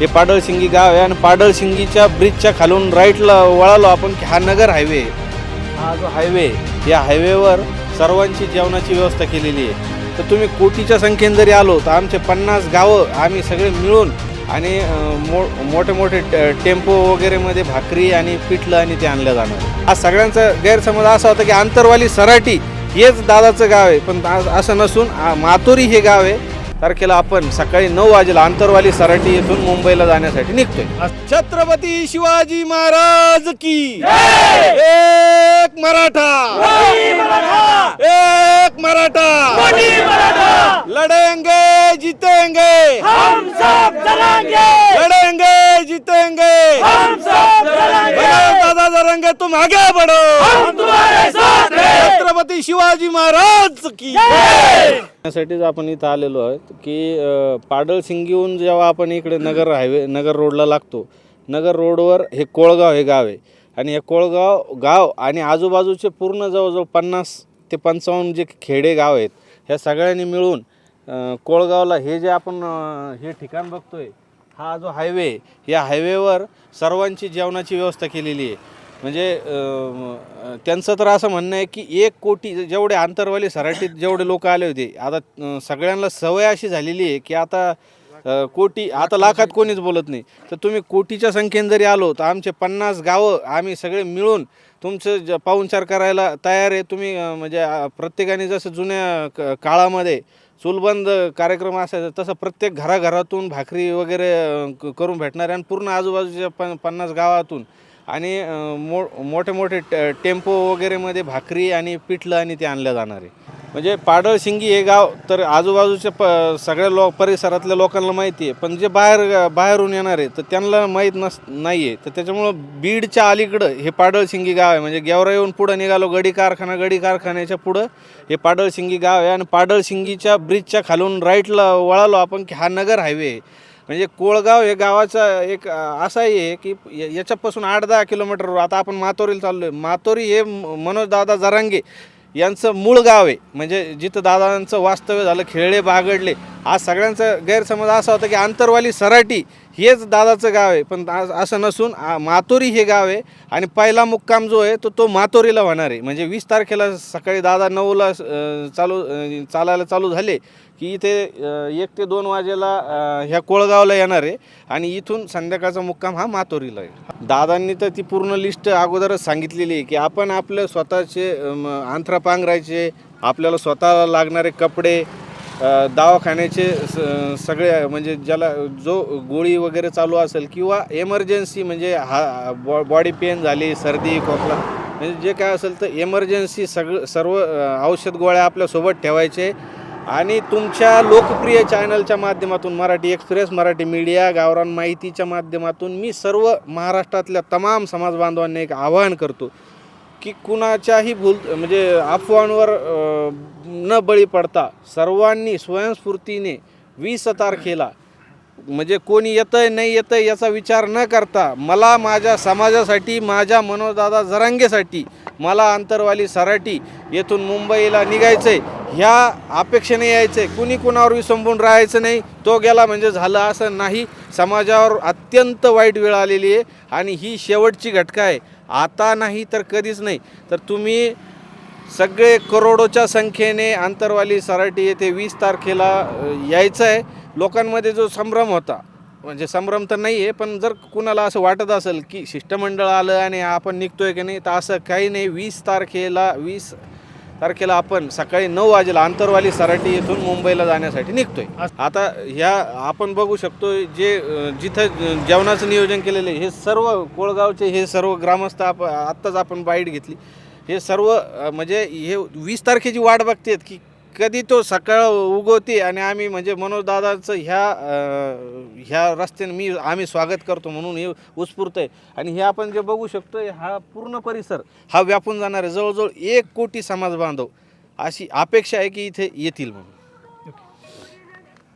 हे पाडळशिंगी गाव आहे आणि पाडळशिंगीच्या ब्रिजच्या खालून राईटला वळालो आपण की हा नगर हायवे हा जो हायवे या हायवेवर सर्वांची जेवणाची व्यवस्था केलेली आहे. तर तुम्ही कोटीच्या संख्येने जरी आलो तर आमचे पन्नास गावं आम्ही सगळे मिळून आणि मो मोठे मोठे ट- टेम्पो वगैरेमध्ये भाकरी आणि पिठलं आणि ते आणलं जाणार हा सगळ्यांचा गैरसमज असा होता की आंतरवाली सराटी हेच दादाचं गाव आहे. पण असं नसून मातोरी हे गाव आहे. तारखेला आपण सकाळी नऊ वाजेला आंतरवाली सराटी येथून मुंबईला जाण्यासाठी निघतोय. छत्रपती शिवाजी महाराज की एक मराठा! एक मराठा! लढेंगे जीतेंगे! हम सब चलेंगे लड़ेंगे जीतेंगे! हम सब बड़े दादा जरेंगे तुम आगे बढ़ो! हम तुम्हारे साथ हैं! छत्रपती शिवाजी महाराज की त्यासाठीच आपण इथं आलेलो आहोत की पाडळ सिंगीहून जेव्हा आपण इकडे नगर हायवे नगर रोडला लागतो नगर रोडवर हे कोळगाव हे गाव आहे. आणि हे कोळगाव गाव आणि आजूबाजूचे पूर्ण जवळजवळ पन्नास ते पंचावन्न जे खेडे गाव आहेत ह्या सगळ्यांनी मिळून कोळगावला हे जे आपण हे ठिकाण बघतोय हा जो हायवे या हायवेवर सर्वांची जेवणाची व्यवस्था केलेली आहे. म्हणजे त्यांचं तर असं म्हणणं आहे की एक कोटी जेवढे आंतरवाली सराटीत जेवढे लोक आले होते आता सगळ्यांना सवय अशी झालेली आहे की आता कोटी आता लाखात कोणीच बोलत नाही. तर तुम्ही कोटीच्या संख्येने जरी आलो तर आमचे पन्नास गावं आम्ही सगळे मिळून तुमचं ज पाहुणचार करायला तयार आहे. तुम्ही म्हणजे प्रत्येकाने जसं जुन्या क- काळामध्ये चुलबंद कार्यक्रम असायचा तसं प्रत्येक घराघरातून भाकरी वगैरे क- करून भेटणार आहे आणि पूर्ण आजूबाजूच्या प पन्नास गावातून आणि मो मोठे मोठे ट- टेम्पो वगैरेमध्ये भाकरी आणि पिठलं आणि ते आणलं जाणार आहे. म्हणजे पाडळशिंगी हे गाव तर आजूबाजूच्या प सगळ्या लो परिसरातल्या लोकांना माहिती आहे. पण जे बाहेर बाहेरून येणार आहे तर त्यांना माहीत नस नाही आहे तर त्याच्यामुळं बीडच्या अलीकडं हे पाडळशिंगी गाव आहे. म्हणजे गेवरा येऊन पुढं निघालो गडी कारखाना गडी कारखान्याच्या पुढं हे पाडळशिंगी गाव आहे. आणि पाडळशिंगीच्या ब्रिजच्या खालून राईटला वळालो आपण की हा नगर हायवे आहे. म्हणजे कोळगाव हे गावाचा एक असाही आहे की या- याच्यापासून आठ दहा किलोमीटर आता आपण मातोरीला चाललो आहे मातोरी हे म- मनोजदादा जरांगे यांचं मूळ गाव आहे. म्हणजे जिथं दादांचं वास्तव्य झालं खेळले बागडले. आज सगळ्यांचा गैरसमज असा होता की आंतरवाली सराटी हेच दादाचं गाव आहे. पण आज असं नसून आ- मातोरी हे गाव आहे आणि पहिला मुक्काम जो आहे तो तो मातोरीला होणार आहे. म्हणजे वीस तारखेला सकाळी दादा नऊला चालू चालायला चालू झाले की इथे एक ते दोन वाजेला ह्या कोळगावला येणार आहे आणि इथून संध्याकाळचा मुक्काम हा मातोरीला आहे. दादांनी तर ती पूर्ण लिस्ट अगोदरच सांगितलेली आहे की आपण आपलं स्वतःचे अम, अंथरा पांघरायचे आपल्याला स्वतःला लागणारे कपडे दवाखान्याचे स- सगळे म्हणजे ज्याला जो गोळी वगैरे चालू असेल किंवा एमर्जन्सी म्हणजे हा बॉ बॉडी पेन झाली सर्दी खोकला म्हणजे जे काय असेल तर एमर्जन्सी सगळं सर्व औषध गोळ्या आपल्यासोबत ठेवायचे. आणि तुमच्या लोकप्रिय चॅनलच्या माध्यमातून मराठी एक्सप्रेस मराठी मीडिया गावरान माहितीच्या माध्यमातून मी सर्व महाराष्ट्रातल्या तमाम समाज बांधवांना एक आवाहन करतो. की कुणाच्याही भूल म्हणजे अफवांवर न बळी पडता सर्वांनी स्वयंस्फूर्तीने वीस तारखेला म्हणजे कोणी येतंय नाही येतंय याचा विचार न करता मला माझ्या समाजासाठी माझ्या मनोदादा जरांगेसाठी मला अंतरवाली सराटी येथून मुंबईला निघायचं आहे ह्या अपेक्षेने यायचं आहे कुणी कुणावर विसंबून राहायचं नाही. तो गेला म्हणजे झालं असं नाही. समाजावर अत्यंत वाईट वेळ आलेली आहे आणि ही शेवटची घटका आहे. आता नाही तर कधीच नाही. तर तुम्ही सगळे करोडोच्या संख्येने आंतरवाली सराटी येथे वीस तारखेला यायचं आहे. लोकांमध्ये जो संभ्रम होता म्हणजे संभ्रम तर नाही आहे पण जर कुणाला असं वाटत असेल की शिष्टमंडळ आलं आणि आपण निघतोय की नाही तर असं काही नाही. वीस तारखेला वीस तारखेला आपण सकाळी नऊ वाजेला आंतरवाली सराटी येथून मुंबईला जाण्यासाठी निघतोय. आता ह्या आपण बघू शकतो जे जिथं जेवणाचं नियोजन केलेलं आहे हे सर्व कोळगावचे हे सर्व ग्रामस्थ आप आत्ताच आपण बाईट घेतली. हे सर्व म्हणजे हे वीस तारखेची वाट बघतेत की कधी तो सकाळ उगवते आणि आम्ही म्हणजे मनोजदादाचं ह्या अ, ह्या रस्त्याने मी आम्ही स्वागत करतो म्हणून हे उत्स्फूर्त आहे. आणि हे आपण जे बघू शकतो हा पूर्ण परिसर हा व्यापून जाणार आहे जवळजवळ एक कोटी समाज बांधव अशी अपेक्षा आहे की इथे येतील म्हणून.